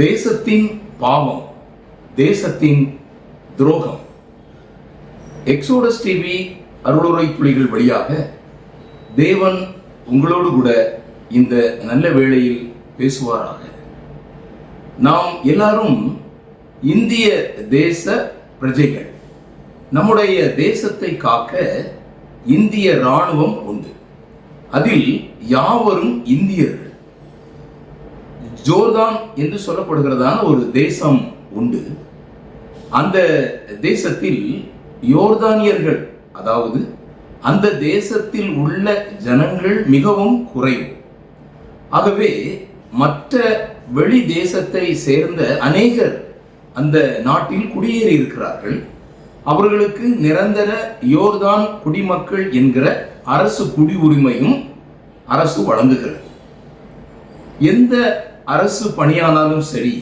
தேசத்தின் பாவம் தேசத்தின் துரோகம். எக்ஸோடஸ் டிவி அருளுரை புலிகள் வழியாக தேவன் உங்களோடு கூட இந்த நல்ல வேளையில் பேசுவாராக. நாம் எல்லாரும் இந்திய தேச பிரஜைகள். நம்முடைய தேசத்தை காக்க இந்திய ராணுவம் உண்டு. அதில் யாவரும் இந்தியர்கள். ஜோர்தான் என்று சொல்லப்படுகிறதான ஒரு தேசம் உண்டு. அந்த தேசத்தில் யோர்தானியர்கள் அதாவது அந்த தேசத்தில் உள்ள ஜனங்கள் மிகவும் குறைவு. ஆகவே மற்ற வெளி தேசத்தை சேர்ந்த அநேகர் அந்த நாட்டில் குடியேறி இருக்கிறார்கள். அவர்களுக்கு நிரந்தர யோர்தான் குடிமக்கள் என்கிற அரசு குடி உரிமையும் அரசு வழங்குகிறது. எந்த அரசு பணியானாலும் சரி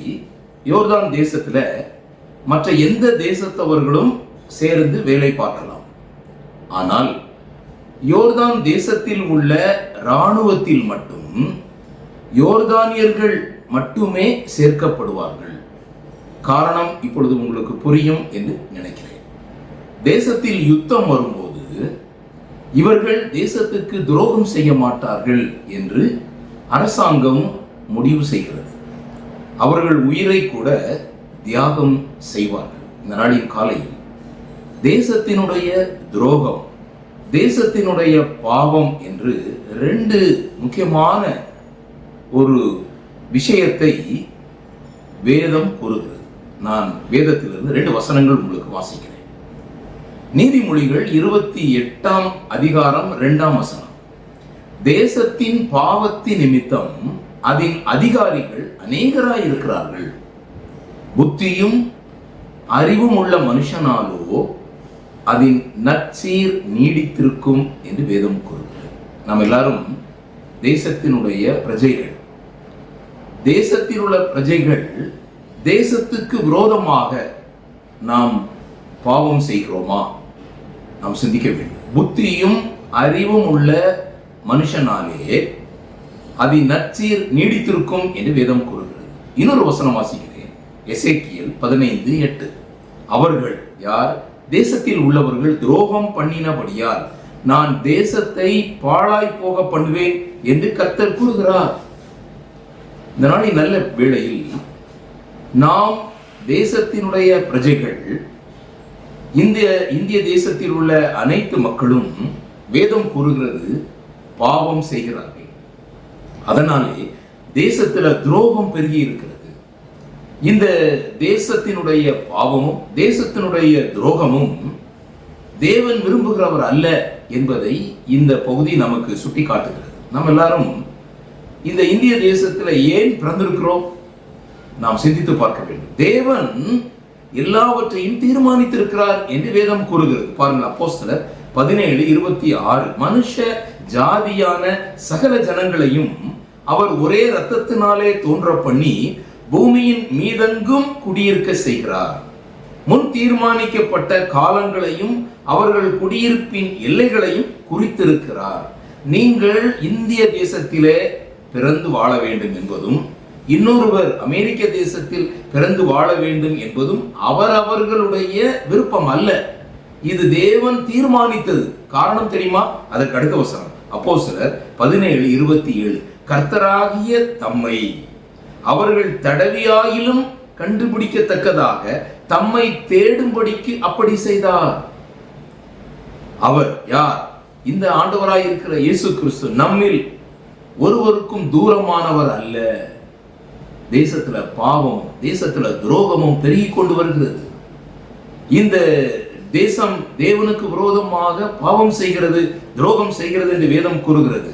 யோர்தான் தேசத்தில் மற்ற எந்த தேசத்தவர்களும் சேர்ந்து வேலை பார்க்கலாம். ஆனால் யோர்தான் தேசத்தில் உள்ள இராணுவத்தில் மட்டும் யோர்தானியர்கள் மட்டுமே சேர்க்கப்படுவார்கள். காரணம் இப்பொழுது உங்களுக்கு புரியும் என்று நினைக்கிறேன். தேசத்தில் யுத்தம் வரும்போது இவர்கள் தேசத்துக்கு துரோகம் செய்ய மாட்டார்கள் என்று அரசாங்கம் முடிவு செய்கிறது. அவர்கள் உயிரை கூட தியாகம் செய்வார்கள். இந்த நாளின் காலையில் தேசத்தினுடைய துரோகம் தேசத்தினுடைய பாவம் என்று ரெண்டு முக்கியமான ஒரு விஷயத்தை வேதம் கூறுகிறது. நான் வேதத்திலிருந்து ரெண்டு வசனங்கள் உங்களுக்கு வாசிக்கிறேன். நீதிமொழிகள் இருபத்தி எட்டாம் அதிகாரம் இரண்டாம் வசனம். தேசத்தின் பாவத்தின் நிமித்தம் அதில் அதிகாரிகள் அநேகராய் இருக்கிறார்கள். புத்தியும் அறிவும் உள்ள மனுஷனாலோ அதன் நற்சீர் நீடித்திருக்கும் என்று வேதம் கூறுகிறது. நாம் எல்லாரும் தேசத்தினுடைய பிரஜைகள். தேசத்தில் உள்ள பிரஜைகள் தேசத்துக்கு விரோதமாக நாம் பாவம் செய்கிறோமா? நாம் சிந்திக்க வேண்டும். புத்தியும் அறிவும் உள்ள மனுஷனாலே அதை நற்சீர் நீடித்திருக்கும் என்று வேதம் கூறுகிறது. இன்னொரு வசனம் வாசிக்கிறேன். எசேக்கியல் பதினைந்து எட்டு. அவர்கள் யார்? தேசத்தில் உள்ளவர்கள் துரோகம் பண்ணினபடியால் நான் தேசத்தை பாழாய் போக பண்ணுவேன் என்று கத்தர் கூறுகிறார். இந்த நாளின் நல்ல வேளையில் நாம் தேசத்தினுடைய பிரஜைகள் இந்திய இந்திய தேசத்தில் உள்ள அனைத்து மக்களும் வேதம் கூறுகிறது பாவம் செய்கிறார்கள். அதனாலே தேசத்துல துரோகம் பெருகி இருக்கிறது. இந்த தேசத்தினுடைய பாவமும் தேசத்தினுடைய துரோகமும் தேவன் விரும்புகிறவர் அல்ல என்பதை இந்த பகுதி நமக்கு சுட்டி காட்டுகிறது நம்ம எல்லாரும் இந்த இந்திய தேசத்துல ஏன் பிறந்திருக்கிறோம்? நாம் சிந்தித்து பார்க்க வேண்டும். தேவன் எல்லாவற்றையும் தீர்மானித்திருக்கிறார் என்று வேதம் கூறுகிறது. பாருங்கள் அப்போஸ்தலர் பதினேழு இருபத்தி ஆறு மனுஷ ஜாதியான சகல ஜனங்களையும் அவர் ஒரே ரத்தத்தினாலே தோன்ற பண்ணி பூமியின் மீதெங்கும் குடியிருக்க செய்கிறார். முன் தீர்மானிக்கப்பட்ட காலங்களையும் அவர்கள் குடியிருப்பின் எல்லைகளையும் குறித்திருக்கிறார். நீங்கள் இந்திய தேசத்திலே பிறந்து வாழ வேண்டும் என்பதும் இன்னொருவர் அமெரிக்க தேசத்தில் பிறந்து வாழ வேண்டும் என்பதும் அவரவர்களுடைய விருப்பம் அல்ல. இது தேவன் தீர்மானித்தது. காரணம் தெரியுமா? அதற்கு அடுத்த வசனம். அப்போ சிலர் பதினேழு இருபத்தி ஏழு. கர்த்தராகிய தம்மை. அவர்கள் தடவியாயிலும் கண்டுபிடிக்கத்தக்கதாக தம்மை தேடும்படிக்கு அப்படி செய்தார். அவர் யார்? இந்த ஆண்டவராய் இருக்கிற இயேசு கிறிஸ்து நம்மில் ஒருவருக்கும் தூரமானவர் அல்ல. தேசத்துல பாவம் தேசத்துல துரோகமும் பெருகி கொண்டு வருகிறது. இந்த தேசம் தேவனுக்கு விரோதமாக பாவம் செய்கிறது துரோகம் செய்கிறது என்று வேதம் கூறுகிறது.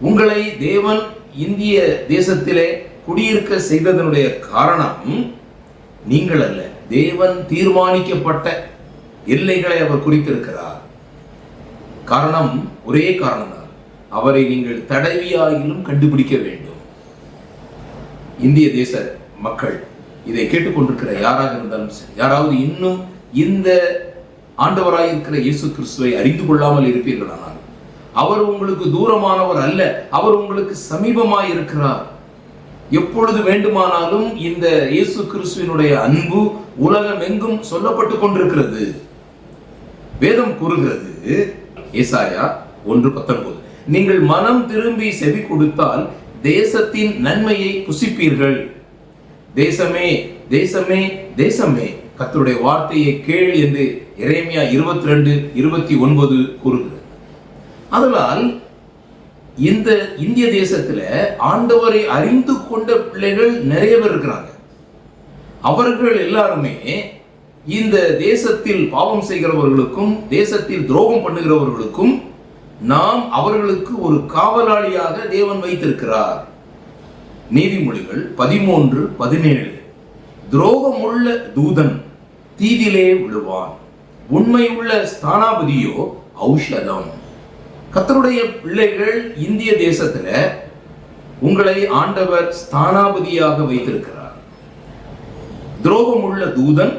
உங்களை தேவன் இந்திய தேசத்திலே குடியிருக்க செய்ததனுடைய காரணம் நீங்கள் அல்ல. தேவன் தீர்மானிக்கப்பட்ட எல்லைகளை அவர் குறித்திருக்கிறார். காரணம் ஒரே காரணம் தான் அவரை நீங்கள் தடவியாயிலும் கண்டுபிடிக்க வேண்டும். இந்திய தேச மக்கள் இதை கேட்டுக்கொண்டிருக்கிற யாராக இருந்தாலும் சரி யாராவது இன்னும் இந்த ஆண்டவராய் இருக்கிற இயேசு கிறிஸ்துவை அறிந்து கொள்ளாமல் இருப்பீர்களானால் அவர் உங்களுக்கு தூரமானவர் அல்ல. அவர் உங்களுக்கு சமீபமாய் இருக்கிறார். எப்பொழுது வேண்டுமானாலும் இந்த இயேசு கிறிஸ்துவினுடைய அன்பு உலகம் எங்கும் சொல்லப்பட்டு கொண்டிருக்கிறது. வேதம் கூறுகிறது ஏசாயா ஒன்று பத்தொன்பது நீங்கள் மனம் திரும்பி செவி கொடுத்தால் தேசத்தின் நன்மையை புசிப்பீர்கள். தேசமே தேசமே தேசமே கத்தருடைய வார்த்தையை கேள் என்று இறைமையா இருபத்தி ரெண்டு இருபத்தி ஒன்பது கூறுகிறது அதனால் இந்த இந்திய தேசத்துல ஆண்டவரை அறிந்து கொண்ட பிள்ளைகள் நிறைய பேர் இருக்கிறாங்க. அவர்கள் எல்லாருமே இந்த தேசத்தில் பாவம் செய்கிறவர்களுக்கும் தேசத்தில் துரோகம் பண்ணுகிறவர்களுக்கும் நாம் அவர்களுக்கு ஒரு காவலாளியாக தேவன் வைத்திருக்கிறார். நீதிமொழிகள் பதிமூன்று பதினேழு. துரோகமுள்ள தூதன் தீதிலே விழுவான். உண்மையுள்ள ஸ்தானாபதியோ ஔஷதம். கத்தருடைய பிள்ளைகள் இந்திய தேசத்துல உங்களை ஆண்டவர் ஸ்தானாபதியாக வைத்திருக்கிறார். துரோகம் உள்ள தூதன்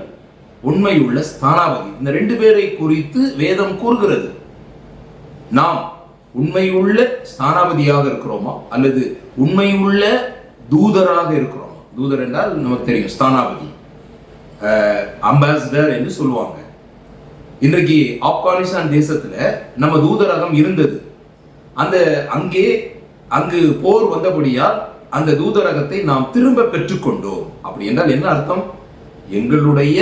உண்மையுள்ள ஸ்தானாபதி. இந்த ரெண்டு பேரை குறித்து வேதம் கூறுகிறது. நாம் உண்மையுள்ள ஸ்தானாபதியாக இருக்கிறோமா? அல்லது உண்மையுள்ள தூதராக இருக்கிறோமா? தூதர் என்றால் நமக்கு தெரியும் ஸ்தானாபதி. அம்பாசிடர் என்று சொல்லுவாங்க. இன்றைக்கு ஆப்கானிஸ்தான் தேசத்துல நம்ம தூதரகம் இருந்தது. அந்த அங்கே அங்கு போர் வந்தபடியால் அந்த தூதரகத்தை நாம் திரும்ப பெற்றுக்கொண்டோம். அப்படி என்றால் என்ன அர்த்தம்? எங்களுடைய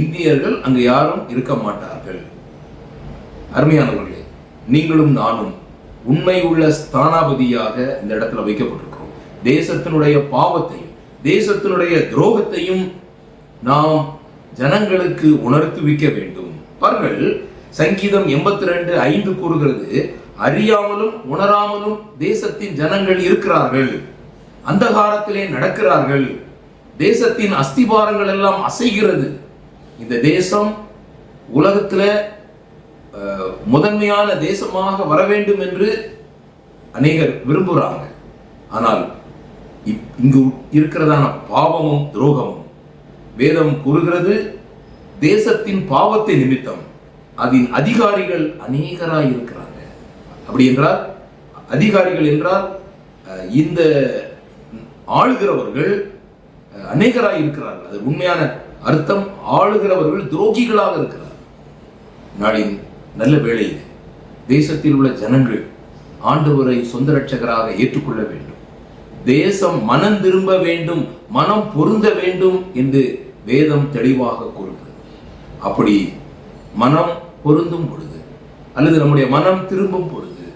இந்தியர்கள் அங்கு யாரும் இருக்க மாட்டார்கள். அருமையானவர்களே நீங்களும் நானும் உண்மை உள்ள ஸ்தானாபதியாக இந்த இடத்துல வைக்கப்பட்டிருக்கிறோம். தேசத்தினுடைய பாவத்தையும் தேசத்தினுடைய துரோகத்தையும் நாம் ஜனங்களுக்கு உணர்த்துவிக்க வேண்டும். பாருங்கள் சங்கீதம் எண்பத்தி ரெண்டு ஐந்து கூறுகிறது அறியாமலும் உணராமலும் தேசத்தின் ஜனங்கள் இருக்கிறார்கள் அந்தகாரத்திலே நடக்கிறார்கள் தேசத்தின் அஸ்திபாரங்கள் எல்லாம் அசைகிறது. இந்த தேசம் உலகத்தில் முதன்மையான தேசமாக வர வேண்டும் என்று அநேகர் விரும்புகிறாங்க ஆனால் இப்- இங்கு இருக்கிறதான பாவமும் துரோகமும் வேதம் கூறுகிறது தேசத்தின் பாவத்தை நிமித்தம் அதன் அதிகாரிகள் அநேகராய் இருக்கிறாங்க. அப்படி என்றால் அதிகாரிகள் என்றால் இந்த ஆளுகிறவர்கள் அநேகராக அநேகராய் இருக்கிறார்கள். அது உண்மையான அர்த்தம். ஆளுகிறவர்கள் துரோகிகளாக இருக்கிறார் நாளின் நல்ல வேளையில் தேசத்தில் உள்ள ஜனங்கள் ஆண்டவரை சொந்த ரட்சகராக ஏற்றுக்கொள்ள வேண்டும். தேசம் மனம் திரும்ப வேண்டும் மனம் பொருந்த வேண்டும் என்று வேதம் தெளிவாக கூறுகிறது. அப்படி மனம் பொருந்தும் பொழுது அல்லது நம்முடைய மனம் திரும்பும் பொழுது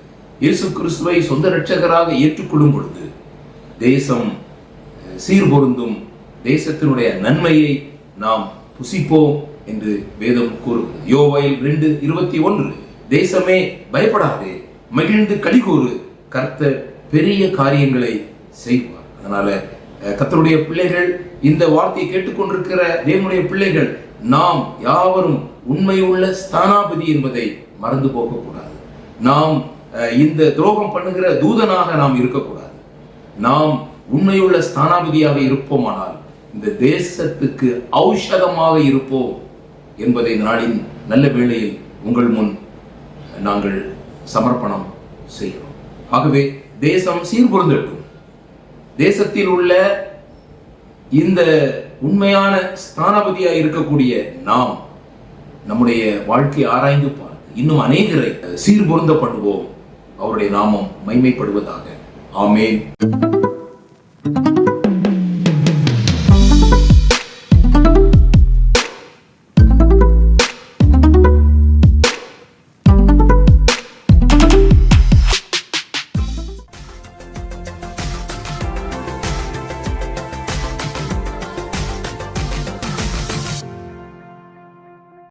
இயேசு கிறிஸ்துவை சொந்த ரட்சகராக ஏற்றுக்கொள்ளும் பொழுது தேசம் சீர் சீர்பொருந்தும் தேசத்தினுடைய நன்மையை நாம் புசிப்போம் என்று வேதம் கூறுகிறது. யோவாயில் ரெண்டு இருபத்தி ஒன்று தேசமே பயப்படாதே மகிழ்ந்து கலிகூறு கர்த்தர் பெரிய காரியங்களை செய்வார். அதனால கத்தருடைய பிள்ளைகள் இந்த வார்த்தையை கேட்டுக்கொண்டிருக்கிற தேவனுடைய பிள்ளைகள் நாம் யாவரும் உண்மையுள்ள ஸ்தானாபதி என்பதை மறந்து போகக்கூடாது. நாம் இந்த துரோகம் பண்ணுகிற தூதனாக நாம் இருக்கக்கூடாது. நாம் உண்மையுள்ள ஸ்தானாபதியாக இருப்போமானால் இந்த தேசத்துக்கு ஔஷதமாக இருப்போம் என்பதை நாளின் நல்ல வேளையில் உங்கள் முன் நாங்கள் சமர்ப்பணம் செய்கிறோம். ஆகவே தேசம் சீர்பொருந்தட்டும் தேசத்தில் உள்ள இந்த உண்மையான ஸ்தானபதியாக இருக்கக்கூடிய நாம் நம்முடைய வாழ்க்கையை ஆராய்ந்து பார்த்து இன்னும் அநேகரை சீர்பொருந்த பண்ணுவோம். அவருடைய நாமம் மைமைப்படுவதாக. ஆமேன்.